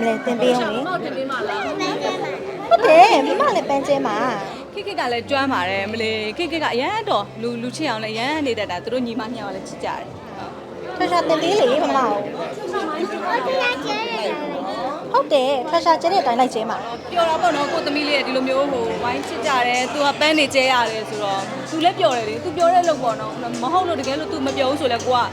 မလဲသင်ပေးအောင်လေမောက်တင်ပေးမှလားဟုတ်တယ်မိမလည်းပန်းကျဲမှာခိခိကလည်းကျွမ်းပါတယ်မလေးခိခိကအရန်တော့လူလူချစ်အောင်လည်းရန်နေတတ်တာသူတို့ညီမညောင်လည်းချစ်ကြတယ်ထရှာသင်ပေးလေမမအောင်ဟုတ်တယ်ထရှာကျဲတဲ့အတိုင်းလိုက်ကျဲမှာပျော်တာပေါ့နော်ကိုသမီးလေးကဒီလိုမျိုးဟိုဝိုင်းချစ်ကြတယ်သူကပန်းနေကျဲရတယ်ဆိုတော့သူလည်းပျော်တယ်လေသူပျော်တဲ့လို့ပေါ့နော်မဟုတ်လို့တကယ်လို့သူမပျော်ဘူးဆိုလဲကိုက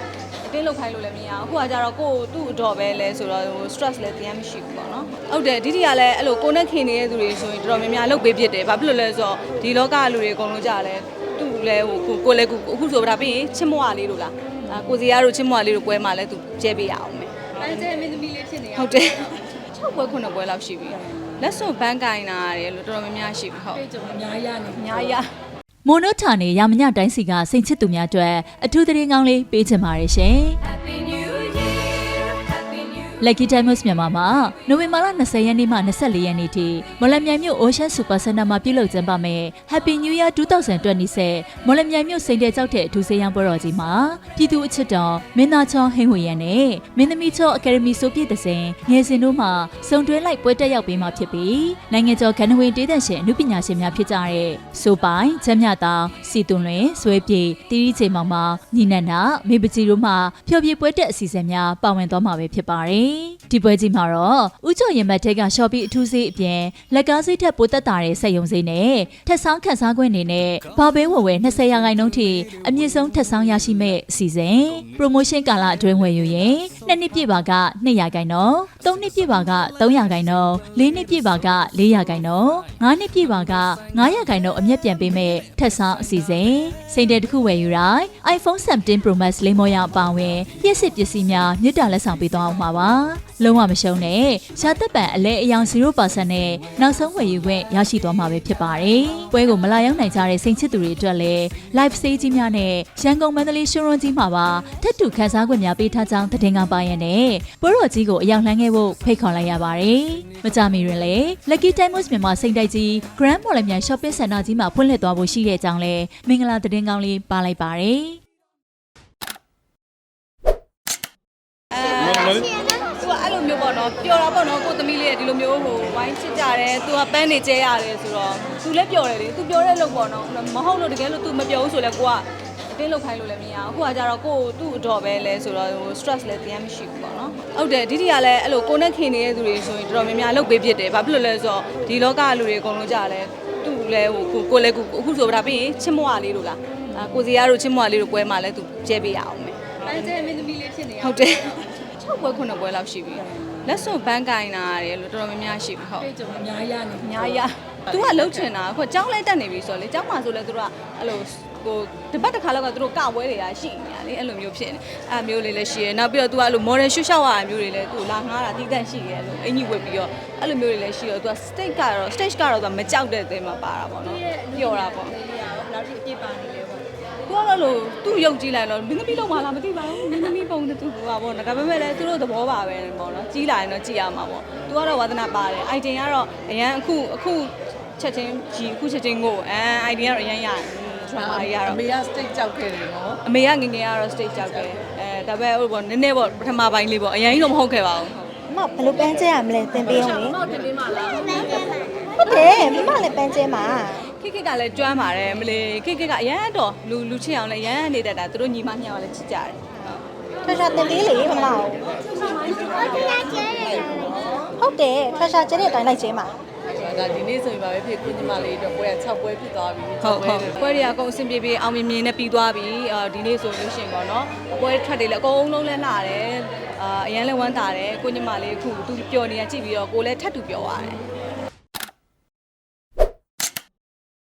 အတင်းလောက်ခိုင်းလို့လည်းမရဘူးအခုကကြတော့ကိုသူ့အတော်ပဲလဲဆိုတော့ဟို stress လည်းတရားမရှိဘူးပေါ့နော်ဟုတ်တယ်ဒီဒီကလည်းအဲ့လိုကိုနဲ့ခင်နေတဲ့သူတွေဆိုရင်တော်တော်များများလုပ်ပေးဖြစ်တယ်ဘာဖြစ်လို့လဲဆိုတော့ဒီလောကလူတွေအကုန်လုံးကြတယ်သူ့လည်းဟိုကိုကိုလည်းကိုအခုဆိုဒါပြီးရင်ချစ်မွားလေးတို့လားအာကိုစီရတို့ချစ်မွားလေးတို့ပွဲမှာလည်းသူကျဲပေးရအောင်မယ်ပန်းကျဲမင်းသမီးလေးဖြစ်နေရဟုတ်တယ်6ပွဲ9ပွဲလောက်ရှိပြီလက်စွပ်ဘန်းကင်တာရတယ်လို့တော်တော်များများရှိပြီဟုတ်ကြုံအများရနေအများကြီး မိုနိုထာနေရမညတိုင်းစီကစိတ်ချစ်သူများအတွက်အထူးသတင်းကောင်းလေးပေးချင်ပါတယ်ရှင်။ Lucky Diamonds မြန်မာမှာနိုဝင်ဘာလ20ရက်နေ့မှ24ရက်နေ့ထိမော်လမြိုင်မြို့ Ocean Super Center မှာပြုလုပ်ကျင်းပမယ် Happy New Year 2020မော်လမြိုင်မြို့စိန်တဲ့ကြောက်တဲ့အထူးစေးရန်ပွဲတော်ကြီးမှာပြည်သူအချစ်တော်မင်းသားချောဟင်းဝေရန်နဲ့မင်းသမီးချောအကယ်ဒမီဆိုပြည့်တဲ့စဉ်ငယ်စဉ်တို့မှစုံတွဲလိုက်ပွဲတက်ရောက်ပေးမှာဖြစ်ပြီးနိုင်ငံကျော်ကဏ္ဍဝင်တေးသန့်ရှင်အမှုပညာရှင်များဖြစ်ကြတဲ့ဆိုပိုင်ချမ်းမြတောင်စီတွန်လွင်ဆွဲပြေတီရီချိန်မောင်မောင်ညီနန္ဒမေပကြီးတို့မှဖျော်ဖြေပွဲတက်အစီအစဉ်များပါဝင်သွားမှာပဲဖြစ်ပါတယ်။ဒီပွဲကြီးမှာတော့ဥကျော်ရင်မတ်ထက်ကရှော့ပြီးအထူးစေးအပြင်လက်ကားစိတ်ထက်ပိုတက်တာတဲ့စက်ယုံစိနဲ့ထက်ဆောင်ခန်းစားခွင့်နေနဲ့ဘာဘဲဝယ်ဝယ်20ရာခိုင်နှုန်းထိအမြင့်ဆုံးထက်ဆောင်ရရှိမဲ့အစီအစဉ် promotion ကာလအတွင်းဝယ်ယူရင် နှစ်နှစ်ပြည့်ပါက2ရာခိုင်နှုန်းသုံးနှစ်ပြည့်ပါက3ရာခိုင်နှုန်းလေးနှစ်ပြည့်ပါက4ရာခိုင်နှုန်းငါးနှစ်ပြည့်ပါက9ရာခိုင်နှုန်းအမြတ်ပြန်ပေးမဲ့ထက်ဆောင်အစီအစဉ်စိန်တဲ့တစ်ခုဝယ်ယူတိုင်း iPhone 17 Pro Max လေးမောရအပါဝင်ပြည့်စစ်ပစ္စည်းများမြစ်တာလက်ဆောင်ပေးသွားအောင်ပါပါလုံးဝမရှုံးနဲ့ရှားသက်ပံအလဲအယောင်0%နဲ့နောက်ဆုံးဝယ်ယူခွင့်ရရှိသွားမှာပဲဖြစ်ပါတယ်ပွဲကိုမလာရောက်နိုင်ကြတဲ့စိန်ချစ်သူတွေအတွက်လည်း live stage ကြီးများနဲ့ရန်ကုန်မန္တလေးရှုံးရွန်ကြီးမှာပါထက်တူခန်းစားခွင့်များပေးထားကြောင်းသတင်းကပါရတဲ့ပွဲတော်ကြီးကိုအရောက်လှမ်းခဲ့ဖို့ဖိတ်ခေါ်လိုက်ရပါတယ်မကြမီတွင်လည်း Lucky Diamonds မြန်မာစိန်တိုက်ကြီး Grand Mall မြန် Shopping Center ကြီးမှာဖွင့်လှစ်သွားဖို့ရှိတဲ့အကြောင်းလည်းမင်္ဂလာသတင်းကောင်းလေးပါလိုက်ပါတယ်အဲသူက အဲ့လိုမျိုးပေါ့နော်ပျော်တာပေါ့နော်ကိုသမီးလေးကဒီလိုမျိုးဟိုဝိုင်းချစ်ကြတယ်သူကပန်းနေကျဲရတယ်ဆိုတော့သူလည်းပျော်တယ်လေသူပျော်တဲ့လို့ပေါ့နော်မဟုတ်လို့တကယ်လို့သူမပျော်ဘူးဆိုလဲကိုကအတင်းလောက်ခိုင်းလို့လည်းမရဘူးအခုကကြတော့ကိုသူ့အတော်ပဲလဲဆိုတော့ဟို stress လည်းတရားမရှိဘူးပေါ့နော်ဟုတ်တယ်ဒီဒီကလည်းအဲ့လိုကိုနဲ့ခင်နေတဲ့သူတွေဆိုရင်တော်တော်များများလုပ်ပေးဖြစ်တယ်ဘာဖြစ်လို့လဲဆိုတော့ဒီလောကလူတွေအကုန်လုံးကြတယ်သူ့လည်းဟိုကိုကိုလည်းအခုဆိုဒါပြီးရင်ချစ်မွားလေးတို့လားအာကိုစီရတို့ချစ်မွားလေးတို့ပွဲမှာလည်းသူကျဲပေးရအောင်မယ်ပန်းကျဲမင်းသမီးလေးဖြစ်နေရဟုတ်တယ် 6ပွဲ9ပွဲလောက်ရှိပြီလက်စွပ်ဘန်းကင်တာရတယ်လို့တော်တော်များများရှိပြီဟုတ်ကြုံအများရနေအများကြီးသူကလှုပ်ချင်တာခုကျောင်းလဲတက်နေပြီဆိုတော့လေကျောင်းမှာဆိုလဲသူတို့ကအဲ့လိုဟိုတပတ်တစ်ခါလောက်ကသူတို့ကပွဲတွေရရှိနေတာလေအဲ့လိုမျိုးဖြစ်နေအဲ့မျိုးလေးလည်းရှိရယ်နောက်ပြီးတော့သူကအဲ့လို model ရှုပ်ရှောက်ရတာမျိုးတွေလည်းသူလာငားတာတီးတန့်ရှိရဲလို့အင်ကြီးဝက်ပြီးတော့အဲ့လိုမျိုးတွေလည်းရှိတော့သူက stage ကတော့ stage ကတော့သူကမကြောက်တဲ့သင်းမှာပါတာပေါ့နော်ပျော်တာပေါ့လေးရဘယ်လောက်ထိအပြည့်ပါနေလဲ ပေါ့သူကတော့လို့သူ့ရုပ်ကြည့်လိုက်တော့မင်းသမီးလုံးမလားမသိပါဘူးမင်းသမီးပုံတူကပေါ့နော်ဒါပေမဲ့လည်းသူတို့သဘောပါပဲပေါ့နော်ကြီးလာရင်တော့ကြည့်ရမှာပေါ့သူကတော့ဝါသနာပါတယ် item ကတော့အရန်အခုအခုချက်ချင်းကြီးအခုချက်ချင်းကိုအဲ item ကတော့အရန်ရတယ် drama ကြီးကတော့အမေက state ကြောက်ခဲ့တယ်နော်အမေကငယ်ငယ်ကတော့ stage ကြောက်တယ်အဲဒါပေမဲ့ဟိုပေါ့နည်းနည်းပေါ့ပထမပိုင်းလေးပေါ့အရန်ကြီးတော့မဟုတ်ခဲ့ပါဘူးမမဘယ်လိုပန်းကျဲရမလဲသင်ပေးအောင်လေမောက်တင်ပေးမှလားဟုတ်တယ်မိမလည်းပန်းကျဲမှာ ခိခိကလည်းကျွမ်းပါတယ်မလေးခိခိကအရန်တော့လူလူချစ်အောင်လည်းရန်နေတတ်တာသူတို့ညီမညောင်လည်းချစ်ကြတယ်ထရှာသင်ပေးလေမမအောင်ဟုတ်တယ်ထရှာကျဲတဲ့အတိုင်းလိုက်ကျဲမှာဒါဒီနေ့ဆိုရင်ပါပဲဖြစ်ကိုညီမလေးတော့ပွဲက6ပွဲဖြစ်သွားပြီဟုတ်ဟုတ်ပွဲတွေအကုန်အဆင်ပြေပြေအောင်မြင်မြင်နဲ့ပြီးသွားပြီအာဒီနေ့ဆိုလို့ရှိရင်ပေါ့နော်အပွဲထွက်တွေလည်းအကုန်လုံးလဲလာတယ်အာအရန်လည်းဝမ်းသာတယ်ကိုညီမလေးအခုသူပျော်နေတာကြည့်ပြီးတော့ကိုလည်းထပ်တူပျော်သွားတယ်